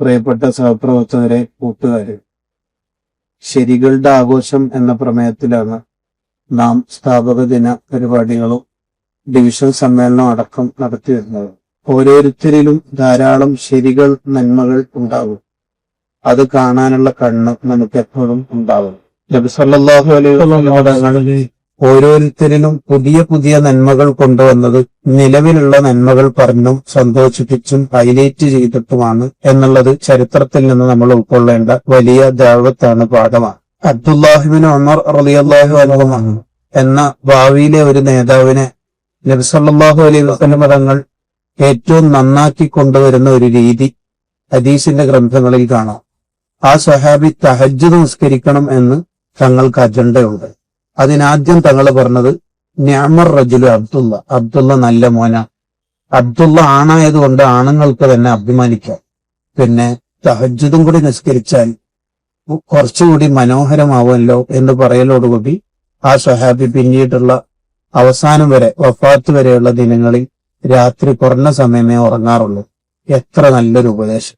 പ്രിയപ്പെട്ട സഹപ്രവർത്തകരെ കൂട്ടുകാരെ ശരികളുടെ ആഘോഷം എന്ന പ്രമേയത്തിലാണ് നാം സ്ഥാപക ദിന പരിപാടികളും ഡിവിഷൻ സമ്മേളനം അടക്കം നടത്തി വരുന്നത്. ഓരോരുത്തരിലും ധാരാളം ശരികൾ നന്മകൾ ഉണ്ടാകും. അത് കാണാനുള്ള കണ്ണ് നമുക്ക് എപ്പോഴും ഉണ്ടാകും. നബി സല്ലല്ലാഹു അലൈഹി ഓരോരുത്തരിലും പുതിയ പുതിയ നന്മകൾ കൊണ്ടുവന്നത് നിലവിലുള്ള നന്മകൾ പറഞ്ഞും സന്തോഷിപ്പിച്ചും ഹൈലൈറ്റ് ചെയ്തിട്ടുമാണ് എന്നുള്ളത് ചരിത്രത്തിൽ നിന്ന് നമ്മൾ ഉൾക്കൊള്ളേണ്ട വലിയ ദാവത്താണ് പാഠമാണ്. അബ്ദുല്ലാഹിബിൻ ഉമർ റളിയല്ലാഹു അൻഹു എന്ന ഭാവിയിലെ ഒരു നേതാവിനെ നബിസല്ലാഹു അലൈഹി വസ്ലം തങ്ങൾ ഏറ്റവും നന്നാക്കി കൊണ്ടുവരുന്ന ഒരു രീതി ഹദീസിന്റെ ഗ്രന്ഥങ്ങളിൽ കാണാം. ആ സഹാബി തഹജ്ജ് നിസ്കരിക്കണം എന്ന് തങ്ങൾക്ക് അജണ്ടയുണ്ട്. അതിനാദ്യം തങ്ങൾ പറഞ്ഞത് ഞാമർ റജുലു അബ്ദുള്ള അബ്ദുള്ള നല്ല മോന. അബ്ദുള്ള ആണായതുകൊണ്ട് ആണുങ്ങൾക്ക് തന്നെ അഭിമാനിക്കാം. പിന്നെ തഹജ്ജുദും കൂടി നിസ്കരിച്ചാൽ കുറച്ചുകൂടി മനോഹരമാവുമല്ലോ എന്ന് പറയലോടുകൂടി ആ സഹാബി പിന്നീടുള്ള അവസാനം വരെ വഫാത്ത് വരെയുള്ള ദിനങ്ങളിൽ രാത്രി കുറഞ്ഞ സമയമേ ഉറങ്ങാറുള്ളൂ. എത്ര നല്ലൊരു ഉപദേശം.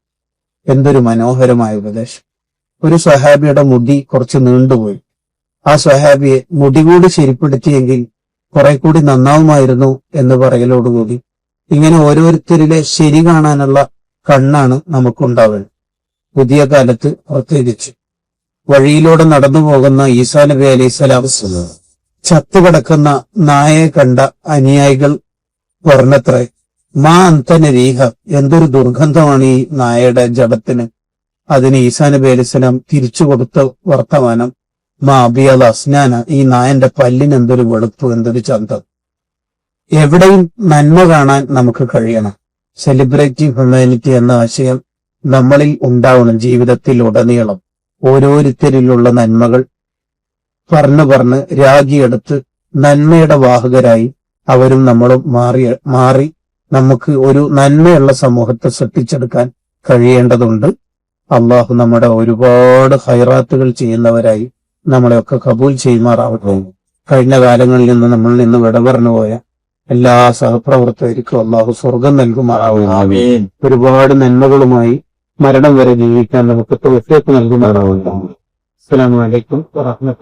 എന്തൊരു മനോഹരമായ ഉപദേശം. ഒരു സഹാബിയുടെ മുടി കുറച്ച് നീണ്ടുപോയി. ആ സ്വഹാബിയെ മുടി കൂടി ശരിപ്പെടുത്തിയെങ്കിൽ കുറെ കൂടി നന്നാവുമായിരുന്നു എന്ന് പറയലോടുകൂടി ഇങ്ങനെ ഓരോരുത്തരിലെ ശരി കാണാനുള്ള കണ്ണാണ് നമുക്കുണ്ടാവുന്നത് പുതിയ കാലത്ത് പ്രത്യേകിച്ച്. വഴിയിലൂടെ നടന്നു പോകുന്ന ഈസാ നബി അലൈഹിസ്സലാം ചത്തുകിടക്കുന്ന നായയെ കണ്ട അനുയായികൾ പറഞ്ഞത്രേ മാ അന്തന രീഹ എന്തൊരു ദുർഗന്ധമാണ് ഈ നായയുടെ ജഡത്തിന്. അതിന് ഈസാ നബി അലൈഹിസ്സലാം തിരിച്ചു കൊടുത്ത വർത്തമാനം. മാ അസ്നാന ഈ നായന്റെ പല്ലിന് എന്തൊരു വെളുപ്പ് എന്തൊരു ചന്തം. എവിടെയും നന്മ കാണാൻ നമുക്ക് കഴിയണം. സെലിബ്രേറ്റീവ് ഹ്യൂമാനിറ്റി എന്ന ആശയം നമ്മളിൽ ഉണ്ടാവണം ജീവിതത്തിൽ ഉടനീളം. ഓരോരുത്തരിലുള്ള നന്മകൾ പറഞ്ഞു പറഞ്ഞ് രാഗിയെടുത്ത് നന്മയുടെ വാഹകരായി അവരും നമ്മളും മാറി മാറി നമുക്ക് ഒരു നന്മയുള്ള സമൂഹത്തെ സൃഷ്ടിച്ചെടുക്കാൻ കഴിയേണ്ടതുണ്ട്. അള്ളാഹു നമ്മുടെ ഒരുപാട് ഹൈറാത്തുകൾ ചെയ്യുന്നവരായി നമ്മളെയൊക്കെ കബൂൽ ചെയ്യുമാറാവട്ടെ കഴിഞ്ഞ കാലങ്ങളിൽ നിന്ന് നമ്മൾ നിന്ന് വിട പറഞ്ഞു പോയ എല്ലാ സഹപ്രവർത്തകർക്കും അള്ളാഹു സ്വർഗം നൽകുമാറാവുക ഒരുപാട് നന്മകളുമായി മരണം വരെ ജീവിക്കാൻ നമുക്ക് തോറ്റേക്ക് നൽകുമാറാവുക അലൈക്കും വറഹ്മത്തുള്ളാഹി